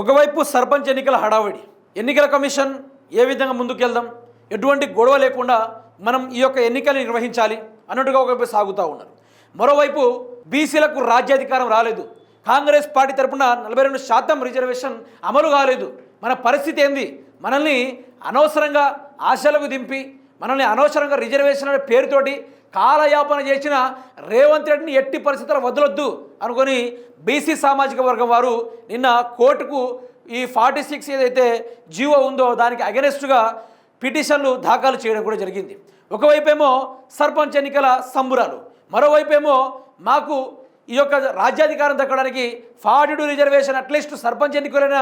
ఒకవైపు సర్పంచ్ ఎన్నికల హడావిడి ఎన్నికల కమిషన్ ఏ విధంగా ముందుకెళ్దాం ఎటువంటి గొడవ లేకుండా మనం ఈ యొక్క ఎన్నికలు నిర్వహించాలి అన్నట్టుగా ఒకవైపు సాగుతూ ఉన్నారు. మరోవైపు బీసీలకు రాజ్యాధికారం రాలేదు. కాంగ్రెస్ పార్టీ తరపున నలభై రెండు శాతం రిజర్వేషన్ అమలు కాలేదు. మన పరిస్థితి ఏంది? మనల్ని అనవసరంగా ఆశలకు దింపి మనల్ని అనవసరంగా రిజర్వేషన్ అనే పేరుతోటి కాలయాపన చేసిన రేవంత్ రెడ్డిని ఎట్టి పరిస్థితుల్లో వదలొద్దు అనుకొని బీసీ సామాజిక వర్గం వారు నిన్న కోర్టుకు ఈ ఫార్టీ సిక్స్ ఏదైతే జీవో ఉందో దానికి అగెనెస్ట్గా పిటిషన్లు దాఖలు చేయడం కూడా జరిగింది. ఒకవైపేమో సర్పంచ్ ఎన్నికల సంబురాలు మరోవైపేమో మాకు ఈ యొక్క రాజ్యాధికారం దక్కడానికి forty two reservation at least sarpanch ఎన్నికలైన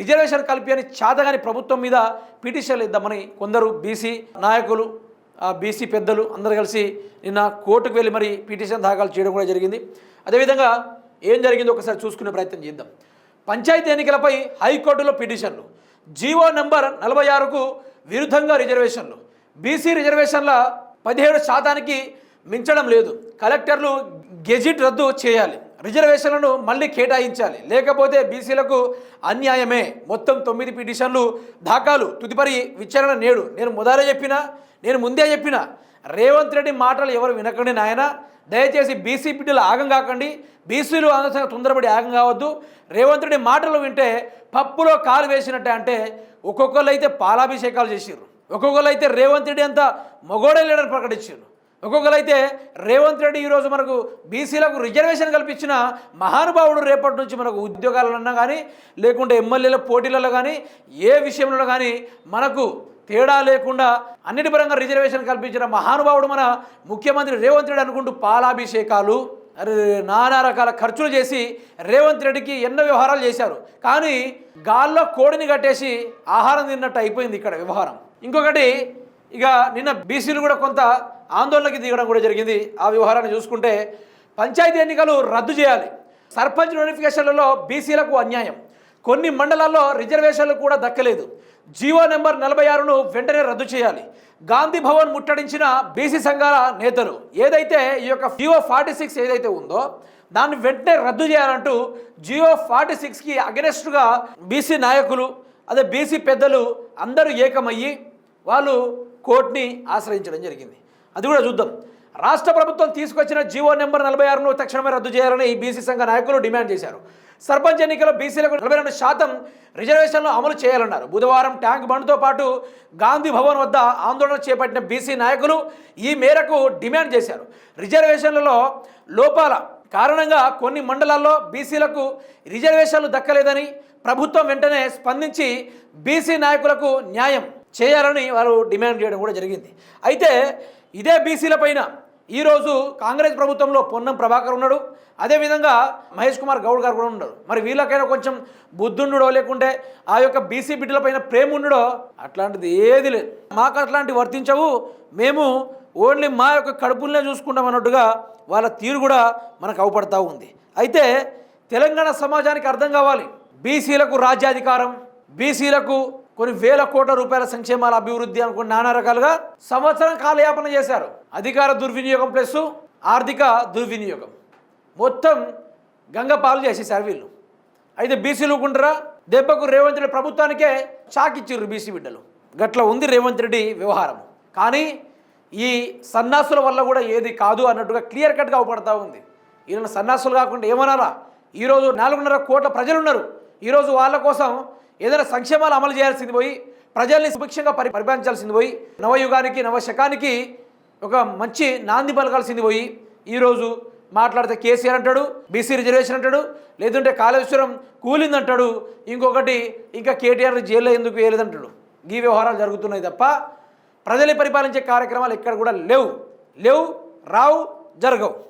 reservation కలిపి అని చాతగాని ప్రభుత్వం మీద పిటిషన్లు ఇద్దామని కొందరు బీసీ నాయకులు బీసీ పెద్దలు అందరు కలిసి నిన్న కోర్టుకు వెళ్ళి మరి పిటిషన్ దాఖలు చేయడం కూడా జరిగింది. అదేవిధంగా ఏం జరిగిందో ఒకసారి చూసుకునే ప్రయత్నం చేద్దాం. పంచాయతీ ఎన్నికలపై హైకోర్టులో పిటిషన్లు జీవో నెంబర్ నలభై ఆరుకు విరుద్ధంగా రిజర్వేషన్లు బీసీ రిజర్వేషన్ల పదిహేడు శాతానికి మించడం లేదు. కలెక్టర్లు గెజిట్ రద్దు చేయాలి. రిజర్వేషన్లను మళ్ళీ కేటాయించాలి. లేకపోతే బీసీలకు అన్యాయమే. మొత్తం తొమ్మిది పిటిషన్లు దాఖలు తుదిపరి విచారణ నేడు. నేను మొదలే చెప్పినా నేను ముందే చెప్పిన రేవంత్ రెడ్డి మాటలు ఎవరు వినకండి నాయన. దయచేసి బీసీ పిడ్డీలు ఆగం కాకండి. బీసీలు అనవసరంగా తొందరపడి ఆగం కావద్దు. రేవంత్ రెడ్డి మాటలు వింటే పప్పులో కాలు వేసినట్టే అంటే ఒక్కొక్కరు అయితే పాలాభిషేకాలు చేసిర్రు. ఒక్కొక్కరు అయితే రేవంత్ రెడ్డి అంత మొగోడే లీడర్ ప్రకటించారు ఒక్కొక్కరు అయితే రేవంత్ రెడ్డి ఈరోజు మనకు బీసీలకు రిజర్వేషన్ కల్పించిన మహానుభావుడు రేపటి నుంచి మనకు ఉద్యోగాలన్నా కానీ లేకుంటే ఎమ్మెల్యేల పోటీలలో కానీ ఏ విషయంలో కానీ మనకు తేడా లేకుండా అన్నిటి పరంగా రిజర్వేషన్ కల్పించిన మహానుభావుడు మన ముఖ్యమంత్రి రేవంత్ రెడ్డి అనుకుంటూ పాలాభిషేకాలు నానా రకాల ఖర్చులు చేసి రేవంత్ రెడ్డికి ఎన్నో వ్యవహారాలు చేశారు. కానీ గాల్లో కోడిని కట్టేసి ఆహారం తిన్నట్టు అయిపోయింది ఇక్కడ వ్యవహారం. ఇంకొకటి ఇక నిన్న బీసీలు కూడా కొంత ఆందోళనకి దిగడం కూడా జరిగింది. ఆ వ్యవహారాన్ని చూసుకుంటే పంచాయతీ ఎన్నికలు రద్దు చేయాలి. సర్పంచ్ నోటిఫికేషన్లలో బీసీలకు అన్యాయం. కొన్ని మండలాల్లో రిజర్వేషన్లు కూడా దక్కలేదు. జీవో నెంబర్ నలభై ఆరును వెంటనే రద్దు చేయాలి. గాంధీ భవన్ ముట్టడించిన బీసీ సంఘాల నేతలు ఏదైతే ఈ యొక్క జియో ఫార్టీ సిక్స్ ఏదైతే ఉందో దాన్ని వెంటనే రద్దు చేయాలంటూ జియో ఫార్టీ సిక్స్కి అగెనెస్ట్గా బీసీ నాయకులు అదే బీసీ పెద్దలు అందరూ ఏకమయ్యి వాళ్ళు కోర్టుని ఆశ్రయించడం జరిగింది. అది కూడా చూద్దాం. రాష్ట్ర ప్రభుత్వం తీసుకొచ్చిన జీవో నెంబర్ నలభై ఆరును తక్షణమే రద్దు చేయాలని బీసీ సంఘ నాయకులు డిమాండ్ చేశారు. సర్పంచ్ ఎన్నికల్లో బీసీలకు నలభై రెండు శాతం రిజర్వేషన్లు అమలు చేయాలన్నారు. బుధవారం ట్యాంక్ బండ్తో పాటు గాంధీ భవన్ వద్ద ఆందోళన చేపట్టిన బీసీ నాయకులు ఈ మేరకు డిమాండ్ చేశారు. రిజర్వేషన్లలో లోపాల కారణంగా కొన్ని మండలాల్లో బీసీలకు రిజర్వేషన్లు దక్కలేదని ప్రభుత్వం వెంటనే స్పందించి బీసీ నాయకులకు న్యాయం చేయాలని వారు డిమాండ్ చేయడం కూడా జరిగింది. అయితే ఇదే బీసీల పైన ఈరోజు కాంగ్రెస్ ప్రభుత్వంలో పొన్నం ప్రభాకర్ ఉన్నాడు. అదేవిధంగా మహేష్ కుమార్ గౌడ్ గారు కూడా ఉన్నాడు మరి వీళ్ళకైనా కొంచెం బుద్ధుండడో లేకుంటే ఆ యొక్క బీసీ బిడ్డలపైన ప్రేమ ఉండడో అట్లాంటిది ఏది లేదు. మాకు అట్లాంటివి వర్తించవు. మేము ఓన్లీ మా యొక్క కడుపులనే చూసుకుంటాం అన్నట్టుగా వాళ్ళ తీరు కూడా మనకు అవపడతా ఉంది. అయితే తెలంగాణ సమాజానికి అర్థం కావాలి. బీసీలకు రాజ్యాధికారం బీసీలకు కొన్ని వేల కోట్ల రూపాయల సంక్షేమాల అభివృద్ధి అనుకుని నానా రకాలుగా సంవత్సరం కాలయాపన చేశారు. అధికార దుర్వినియోగం ప్లస్ ఆర్థిక దుర్వినియోగం. మొత్తం గంగపాలు చేసేసారు వీళ్ళు. అయితే బీసీలు ఊకుంటారా దెబ్బకు రేవంత్ రెడ్డి ప్రభుత్వానికే షాక్ ఇచ్చిర్రు బీసీ బిడ్డలు. గట్ల ఉంది రేవంత్ రెడ్డి వ్యవహారం. కానీ ఈ సన్నాసుల వల్ల కూడా ఏది కాదు అన్నట్టుగా క్లియర్ కట్గా అవపడతా ఉంది. ఈయన సన్నాసులు కాకుండా ఏమనాలా? ఈరోజు నాలుగున్నర కోట్ల ప్రజలు ఉన్నారు ఈరోజు వాళ్ళ కోసం ఏదైనా సంక్షేమాలు అమలు చేయాల్సింది పోయి ప్రజల్ని సుభిక్షంగా పరి పరిపాలించాల్సింది పోయి నవయుగానికి నవశకానికి ఒక మంచి నాంది పలకాల్సింది పోయి ఈరోజు మాట్లాడితే కేసీఆర్ అంటాడు బీసీ రిజర్వేషన్ అంటాడు లేదంటే కాళేశ్వరం కూలిందంటాడు ఇంకొకటి ఇంకా కేటీఆర్ జైల్లో ఎందుకు వేయలేదంటాడు. ఈ వ్యవహారాలు జరుగుతున్నాయి తప్ప ప్రజల్ని పరిపాలించే కార్యక్రమాలు ఎక్కడ కూడా లేవు. లేవు రావు జరగవు.